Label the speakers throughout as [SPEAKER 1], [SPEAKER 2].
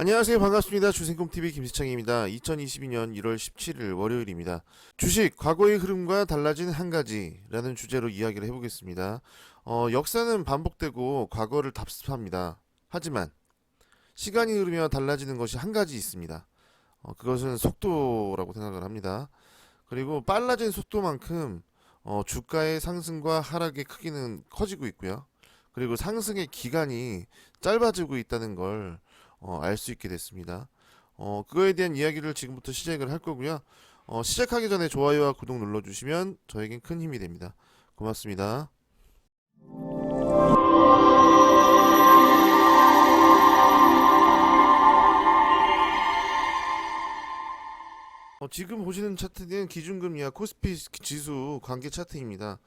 [SPEAKER 1] 안녕하세요. 반갑습니다. 주생꿈TV 김시창입니다. 2022년 1월 17일 월요일입니다. 주식, 과거의 흐름과 달라진 한 가지라는 주제로 이야기를 해보겠습니다. 어, 역사는 반복되고 과거를 답습합니다. 하지만 시간이 흐르며 달라지는 것이 한 가지 있습니다. 어, 그것은 속도라고 생각을 합니다. 그리고 빨라진 속도만큼 어, 주가의 상승과 하락의 크기는 커지고 있고요. 그리고 상승의 기간이 짧아지고 있다는 걸 어, 알 수 있게 됐습니다. 어, 그거에 대한 이야기를 지금부터 시작을 할 거고요. 어, 시작하기 전에 좋아요와 구독 눌러주시면 저에겐 큰 힘이 됩니다. 고맙습니다. 어, 지금 보시는 차트는 기준금리와 코스피 지수 관계 차트입니다.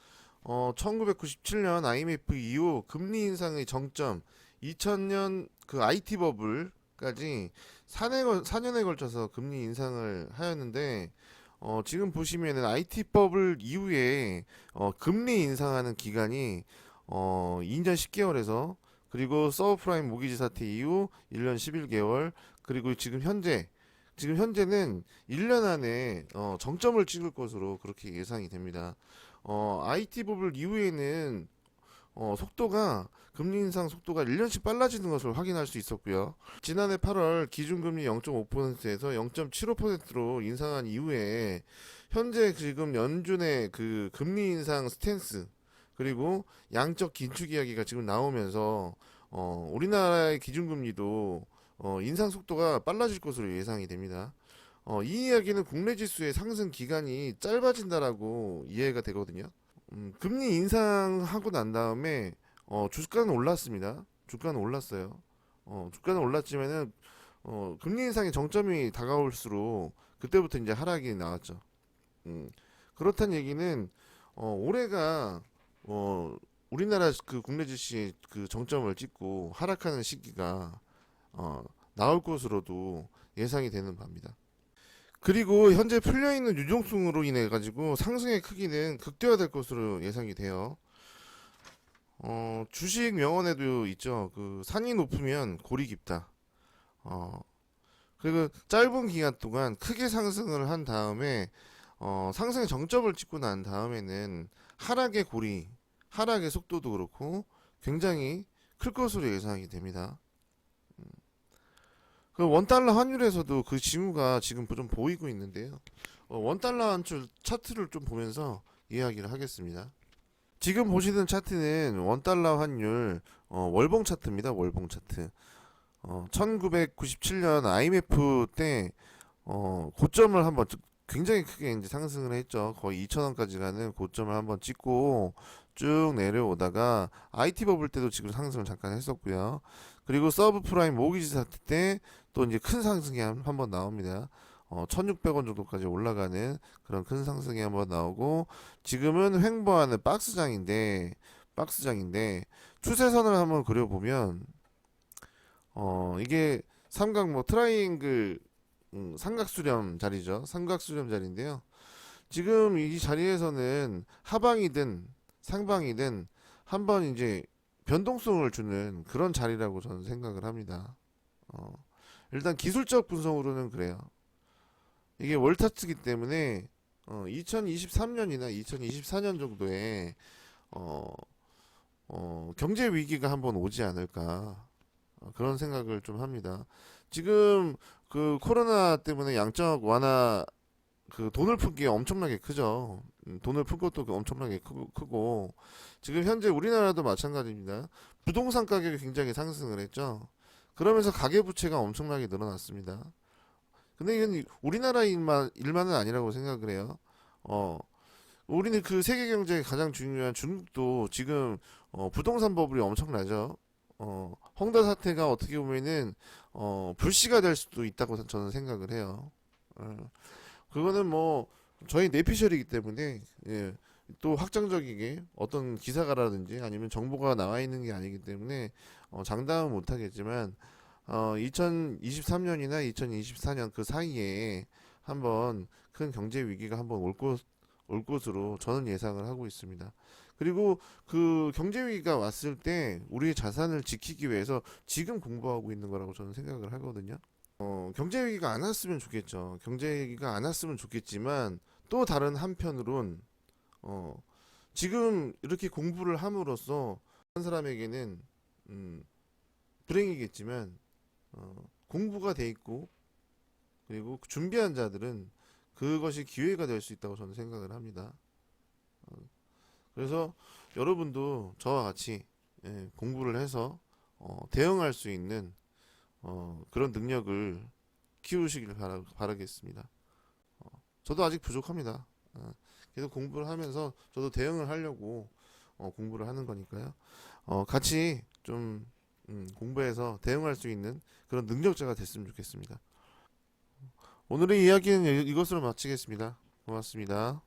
[SPEAKER 1] 어, 1997년 IMF 이후 금리 인상의 정점 2000년 그 IT 버블까지 4년, 걸- 4년에 걸쳐서 금리 인상을 하였는데 어, 지금 보시면은 IT 버블 이후에 어, 금리 인상하는 기간이 어, 2년 10개월에서 그리고 서브프라임 모기지 사태 이후 1년 11개월 그리고 지금 현재 지금 현재는 1년 안에 어, 정점을 찍을 것으로 그렇게 예상이 됩니다. 어, IT 버블 이후에는 어, 속도가 금리 인상 속도가 1년씩 빨라지는 것을 확인할 수 있었고요. 지난해 8월 기준금리 0.5%에서 0.75%로 인상한 이후에 현재 지금 연준의 그 금리 인상 스탠스 그리고 양적 긴축 이야기가 지금 나오면서 어, 우리나라의 기준금리도 어, 인상 속도가 빨라질 것으로 예상이 됩니다. 어, 이 이야기는 국내 지수의 상승 기간이 짧아진다라고 이해가 되거든요. 음, 금리 인상하고 난 다음에 어, 주가는 올랐습니다. 주가는 올랐어요. 어, 주가는 올랐지만은 어, 금리 인상의 정점이 다가올수록 그때부터 이제 하락이 나왔죠. 음, 그렇다는 얘기는 어, 올해가 어, 우리나라 그 국내 지수의 그 정점을 찍고 하락하는 시기가 어, 나올 것으로도 예상이 되는 바입니다. 그리고 현재 풀려 있는 유동성으로 인해 가지고 상승의 크기는 극대화될 것으로 예상이 돼요. 어, 주식 명언에도 있죠. 그 산이 높으면 골이 깊다. 어, 그리고 짧은 기간 동안 크게 상승을 한 다음에 어, 상승의 정점을 찍고 난 다음에는 하락의 고리, 하락의 속도도 그렇고 굉장히 클 것으로 예상이 됩니다. 그 원달러 환율에서도 그 징후가 지금 좀 보이고 있는데요. 어, 원달러 환율 차트를 좀 보면서 이야기를 하겠습니다. 지금 보시는 차트는 원달러 환율 어, 월봉 차트입니다. 월봉 차트. 어, 1997년 IMF 때 어, 고점을 한번 쭉- 굉장히 크게 이제 상승을 했죠. 거의 2,000원까지 가는 고점을 한번 찍고 쭉 내려오다가 IT 버블 때도 지금 상승을 잠깐 했었고요. 그리고 서브 프라임 모기지 사태 때 또 이제 큰 상승이 한번 나옵니다. 어, 1,600원 정도까지 올라가는 그런 큰 상승이 한번 나오고 지금은 횡보하는 박스장인데 박스장인데 추세선을 한번 그려보면 어, 이게 삼각 뭐 트라이앵글 음, 삼각수렴 자리죠. 삼각수렴 자리인데요. 지금 이 자리에서는 하방이든 상방이든 한번 이제 변동성을 주는 그런 자리라고 저는 생각을 합니다. 어, 일단 기술적 분석으로는 그래요. 이게 월타트기 때문에 어, 2023년이나 2024년 정도에 어, 어, 경제 위기가 한번 오지 않을까 어, 그런 생각을 좀 합니다. 지금 그 코로나 때문에 양적 완화 그 돈을 푼 게 엄청나게 크죠. 음, 돈을 푼 것도 엄청나게 크고, 크고 지금 현재 우리나라도 마찬가지입니다. 부동산 가격이 굉장히 상승을 했죠. 그러면서 가계 부채가 엄청나게 늘어났습니다. 근데 이건 우리나라 일만 일만은 아니라고 생각을 해요. 어, 우리는 그 세계 경제의 가장 중요한 중국도 지금 어, 부동산 버블이 엄청나죠. 어, 헝다 사태가 어떻게 보면은 어, 불씨가 될 수도 있다고 저는 생각을 해요. 어, 그거는 뭐 저희 내피셜이기 때문에 예, 또 확정적이게 어떤 기사가라든지 아니면 정보가 나와 있는 게 아니기 때문에 어, 장담은 못하겠지만 어, 2023년이나 2024년 그 사이에 한번 큰 경제 위기가 한번 올 것, 올 것으로 저는 예상을 하고 있습니다. 그리고 그 경제 위기가 왔을 때 우리의 자산을 지키기 위해서 지금 공부하고 있는 거라고 저는 생각을 하거든요. 어, 경제 위기가 안 왔으면 좋겠죠. 경제 위기가 안 왔으면 좋겠지만 또 다른 한편으론 어, 지금 이렇게 공부를 함으로써 한 사람에게는 음, 불행이겠지만 어, 공부가 돼 있고 그리고 준비한 자들은 그것이 기회가 될 수 있다고 저는 생각을 합니다. 어, 그래서 여러분도 저와 같이 예, 공부를 해서 어, 대응할 수 있는 어, 그런 능력을 키우시길 바라, 바라겠습니다. 어, 저도 아직 부족합니다. 어, 계속 공부를 하면서 저도 대응을 하려고 어, 공부를 하는 거니까요. 어, 같이 좀 음, 공부해서 대응할 수 있는 그런 능력자가 됐으면 좋겠습니다. 오늘의 이야기는 이- 이것으로 마치겠습니다. 고맙습니다.